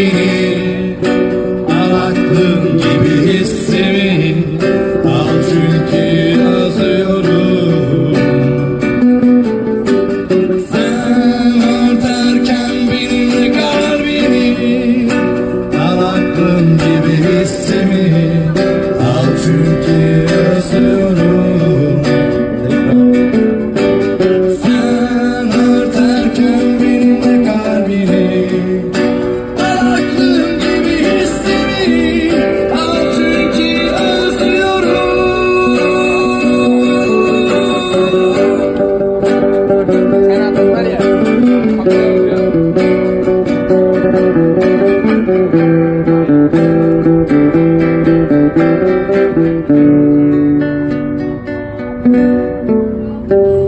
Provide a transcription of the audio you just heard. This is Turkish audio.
gibi Al aklın gibi hissimi Al çünkü yazıyorum. Sen örterken benim kalbimi Al aklın gibi hissimi Al çünkü yazıyorum. Thank you.